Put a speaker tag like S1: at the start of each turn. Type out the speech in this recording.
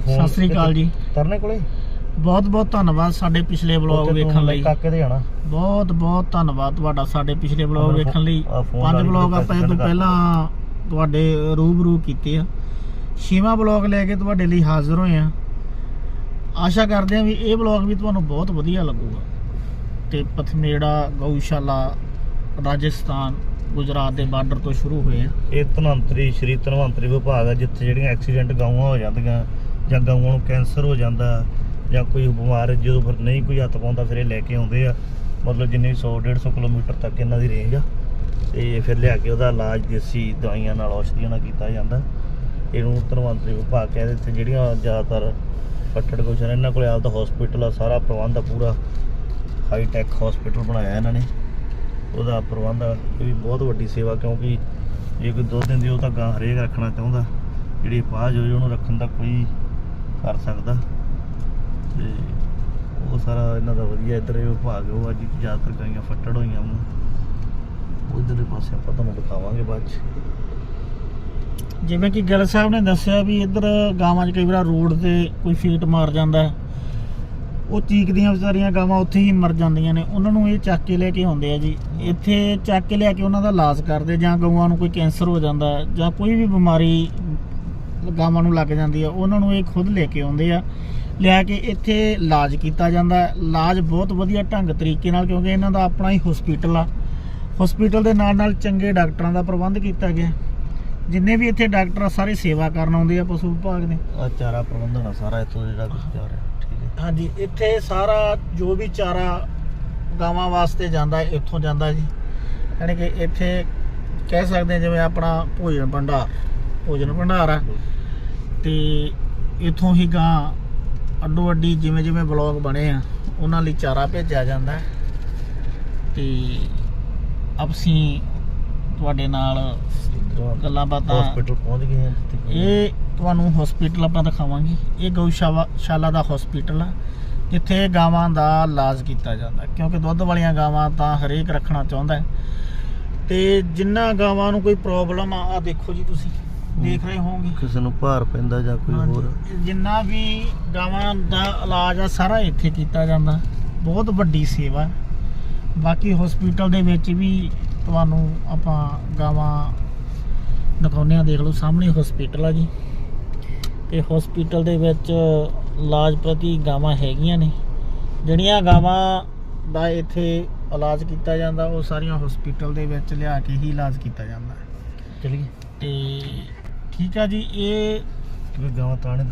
S1: ਸਤਿ ਸ੍ਰੀ ਅਕਾਲ ਜੀ।
S2: ਤਰਨੇ ਕੋਲੇ?
S1: ਬਹੁਤ ਬਹੁਤ ਧੰਨਵਾਦ ਸਾਡੇ ਪਿਛਲੇ ਵਲੌਗ ਵੇਖਣ ਲਈ।
S2: ਕਾਕੇ ਦੇ ਜਾਣਾ।
S1: ਬਹੁਤ ਬਹੁਤ ਧੰਨਵਾਦ ਤੁਹਾਡਾ ਸਾਡੇ ਪਿਛਲੇ ਵਲੌਗ ਵੇਖਣ ਲਈ। ਪੰਜ
S2: ਵਾਲੀ
S1: ਵਲੌਗ ਆਪਾਂ ਇਹ ਤੋਂ ਪਹਿਲਾਂ ਤੁਹਾਡੇ ਰੂਬਰੂ ਕੀਤੇ ਆ। ਛੇਵਾਂ ਵਲੌਗ ਲੈ ਕੇ ਤੁਹਾਡੇ ਲਈ ਹਾਜ਼ਰ ਹੋਏ ਆ। ਆਸ਼ਾ ਕਰਦੇ ਆ ਵੀ ਇਹ ਵਲੌਗ ਵੀ ਤੁਹਾਨੂੰ ਬਹੁਤ ਵਧੀਆ ਲੱਗੂਗਾ। ਤੇ ਪਥਮੇੜਾ ਗਊਸ਼ਾਲਾ ਰਾਜਸਥਾਨ ਗੁਜਰਾਤ ਦੇ ਬਾਰਡਰ ਤੋਂ ਸ਼ੁਰੂ ਹੋਏ ਆ।
S2: ਇਹ ਧਨਵੰਤਰੀ ਸ਼੍ਰੀ ਧਨਵੰਤਰੀ ਵਿਭਾਗ ਆ ਜਿੱਥੇ ਜਿਹੜੀਆਂ ਐਕਸੀਡੈਂਟ ਗਾਵਾਂ ਹੋ ਜਾਂਦੀਆਂ। ਜਾਂ ਗਊਆਂ ਨੂੰ ਕੈਂਸਰ ਹੋ ਜਾਂਦਾ ਜਾਂ ਕੋਈ ਬਿਮਾਰ ਜਦੋਂ ਫਿਰ ਨਹੀਂ ਕੋਈ ਹੱਥ ਪਾਉਂਦਾ ਫਿਰ ਇਹ ਲੈ ਕੇ ਆਉਂਦੇ ਆ। ਮਤਲਬ ਜਿੰਨੀ 100 150 ਕਿਲੋਮੀਟਰ ਤੱਕ ਇਹਨਾਂ ਦੀ ਰੇਂਜ ਆ। ਤੇ ਫਿਰ ਲਿਆ ਕੇ ਉਹਦਾ ਇਲਾਜ ਦੇਸੀ ਦਵਾਈਆਂ ਨਾਲ ਔਸ਼ਧੀਆਂ ਨਾਲ ਕੀਤਾ ਜਾਂਦਾ। ਇਹਨੂੰ ਧਨਵੰਤਰੀ ਵਿਭਾਗ ਕਹਿੰਦੇ ਇੱਥੇ ਜਿਹੜੀਆਂ ਜ਼ਿਆਦਾਤਰ ਪੱਟੜ ਗੋਸ਼ਣ ਇਹਨਾਂ ਕੋਲੇ ਆਪਦਾ ਹਸਪੀਟਲ ਆ ਸਾਰਾ ਪ੍ਰਬੰਧ ਆ ਪੂਰਾ। ਹਾਈ ਟੈਕ ਹਸਪੀਟਲ ਬਣਾਇਆ ਇਹਨਾਂ ਨੇ। ਉਹਦਾ ਪ੍ਰਬੰਧ ਆ, ਇਹ ਵੀ ਬਹੁਤ ਵੱਡੀ ਸੇਵਾ ਕਿਉਂਕਿ ਜੇ ਕੋਈ ਦੁੱਧ ਦਿੰਦੀ ਉਹ ਤਾਂ ਗਾਂ ਹਰੇਕ ਰੱਖਣਾ ਚਾਹੁੰਦਾ। ਜਿਹੜੀ ਪਾਜ ਹੋਈ ਉਹਨੂੰ ਰੱਖਣ ਦਾ ਕੋਈ ਕਰ ਸਕਦਾ। ਤੇ ਉਹ ਸਾਰਾ ਇਹਨਾਂ ਦਾ ਵਧੀਆ ਇੱਧਰ ਇਹ ਵਿਭਾਗ ਉਹ ਅੱਜ ਜ਼ਿਆਦਾਤਰ ਗਾਈਆਂ ਫੱਟੜ ਹੋਈਆਂ ਉਹ ਇਧਰਲੇ ਪਾਸੇ ਆਪਾਂ ਤੁਹਾਨੂੰ ਦਿਖਾਵਾਂਗੇ ਬਾਅਦ ਚ।
S1: ਜਿਵੇਂ ਕਿ ਗਿੱਲ ਸਾਹਿਬ ਨੇ ਦੱਸਿਆ ਵੀ ਇੱਧਰ ਗਾਵਾਂ 'ਚ ਕਈ ਵਾਰ ਰੋਡ ਤੇ ਕੋਈ ਫੀਟ ਮਾਰ ਜਾਂਦਾ ਉਹ ਚੀਕਦੀਆਂ ਵਿਚਾਰੀਆਂ ਗਾਵਾਂ ਉੱਥੇ ਹੀ ਮਰ ਜਾਂਦੀਆਂ ਨੇ। ਉਹਨਾਂ ਨੂੰ ਇਹ ਚੱਕ ਕੇ ਲੈ ਕੇ ਆਉਂਦੇ ਆ ਜੀ। ਇੱਥੇ ਚੱਕ ਕੇ ਲਿਆ ਕੇ ਉਹਨਾਂ ਦਾ ਇਲਾਜ ਕਰਦੇ ਜਾਂ ਗਊਆਂ ਨੂੰ ਕੋਈ ਕੈਂਸਰ ਹੋ ਜਾਂਦਾ ਜਾਂ ਕੋਈ ਵੀ ਬਿਮਾਰੀ ਗਾਵਾਂ ਨੂੰ ਲੱਗ ਜਾਂਦੀ ਆ ਉਹਨਾਂ ਨੂੰ ਇਹ ਖੁਦ ਲੈ ਕੇ ਆਉਂਦੇ ਆ। ਲਿਆ ਕੇ ਇੱਥੇ ਇਲਾਜ ਕੀਤਾ ਜਾਂਦਾ। ਇਲਾਜ ਬਹੁਤ ਵਧੀਆ ਢੰਗ ਤਰੀਕੇ ਨਾਲ ਕਿਉਂਕਿ ਇਹਨਾਂ ਦਾ ਆਪਣਾ ਹੀ ਹਸਪੀਟਲ ਆ। ਹਸਪੀਟਲ ਦੇ ਨਾਲ ਨਾਲ ਚੰਗੇ ਡਾਕਟਰਾਂ ਦਾ ਪ੍ਰਬੰਧ ਕੀਤਾ ਗਿਆ। ਜਿੰਨੇ ਵੀ ਇੱਥੇ ਡਾਕਟਰ ਆ ਸਾਰੇ ਸੇਵਾ ਕਰਨ ਆਉਂਦੇ ਆ ਪਸ਼ੂ ਵਿਭਾਗ ਦੇ।
S2: ਆ ਚਾਰਾ ਪ੍ਰਬੰਧਨ ਆ ਸਾਰਾ ਇੱਥੋਂ ਜਿਹੜਾ ਕੁਝ ਜਾ ਰਿਹਾ ਠੀਕ ਹੈ।
S1: ਹਾਂਜੀ ਇੱਥੇ ਸਾਰਾ ਜੋ ਵੀ ਚਾਰਾ ਗਾਵਾਂ ਵਾਸਤੇ ਜਾਂਦਾ ਇੱਥੋਂ ਜਾਂਦਾ ਜੀ। ਯਾਨੀ ਕਿ ਇੱਥੇ ਕਹਿ ਸਕਦੇ ਜਿਵੇਂ ਆਪਣਾ ਭੋਜਨ ਭੰਡਾਰ। ਭੋਜਨ ਭੰਡਾਰ ਆ। ਤੇ ਇੱਥੋਂ ਹੀ ਗਾਂ ਅੱਡੋ ਅੱਡੀ ਜਿਵੇਂ ਜਿਵੇਂ ਬਲੌਗ ਬਣੇ ਆ ਉਹਨਾਂ ਲਈ ਚਾਰਾ ਭੇਜਿਆ ਜਾਂਦਾ ਤੇ ਅਸੀਂ ਤੁਹਾਡੇ ਨਾਲ ਗੱਲਾਂ ਬਾਤਾਂ
S2: ਹਸਪੀਟਲ ਪਹੁੰਚ ਗਏ ਜਿੱਥੇ
S1: ਇਹ ਤੁਹਾਨੂੰ ਹਸਪੀਟਲ ਆਪਾਂ ਦਿਖਾਵਾਂਗੇ। ਇਹ ਗਊਸ਼ਾਲਾ ਸ਼ਾਲਾ ਦਾ ਹਸਪੀਟਲ ਆ। ਜਿੱਥੇ ਗਾਵਾਂ ਦਾ ਇਲਾਜ ਕੀਤਾ ਜਾਂਦਾ। ਕਿਉਂਕਿ ਦੁੱਧ ਵਾਲੀਆਂ ਗਾਵਾਂ ਤਾਂ ਹਰੇਕ ਰੱਖਣਾ ਚਾਹੁੰਦਾ ਤੇ ਜਿੰਨਾ ਗਾਵਾਂ ਨੂੰ ਕੋਈ ਪ੍ਰੋਬਲਮ ਆ ਆ ਦੇਖੋ ਜੀ ਤੁਸੀਂ। ਦੇਖ ਰਹੇ ਹੋਵੋਗੇ।
S2: ਕਿਸੇ ਨੂੰ ਭਾਰ ਪੈਂਦਾ ਜਾਂ ਕੋਈ ਹੋਰ।
S1: ਜਿੰਨਾ ਵੀ ਗਾਵਾਂ ਦਾ ਇਲਾਜ ਆ ਸਾਰਾ ਇੱਥੇ ਕੀਤਾ ਜਾਂਦਾ। ਬਹੁਤ ਵੱਡੀ ਸੇਵਾ। ਬਾਕੀ ਹਸਪੀਟਲ ਦੇ ਵਿੱਚ ਵੀ ਤੁਹਾਨੂੰ ਆਪਾਂ ਗਾਵਾਂ ਦਿਖਾਉਂਦੇ ਆ ਦੇਖ ਲਓ ਸਾਹਮਣੇ ਹਸਪੀਟਲ ਆ ਜੀ। ਤੇ ਹਸਪੀਟਲ ਦੇ ਵਿੱਚ ਇਲਾਜ ਪ੍ਰਤੀ ਗਾਵਾਂ ਹੈਗੀਆਂ ਨੇ। ਜਿਹੜੀਆਂ ਗਾਵਾਂ ਦਾ ਇੱਥੇ ਇਲਾਜ ਕੀਤਾ ਜਾਂਦਾ ਉਹ ਸਾਰੀਆਂ ਹਸਪੀਟਲ ਦੇ ਵਿੱਚ ਲਿਆ ਕੇ ਹੀ ਇਲਾਜ ਕੀਤਾ ਜਾਂਦਾ।
S2: ਚਲੀਏ।
S1: ਤੇ ਠੀਕ ਆ ਜੀ ਇਹ
S2: ਕਿ ਗਾਵਾਂ ਤਾਣੇ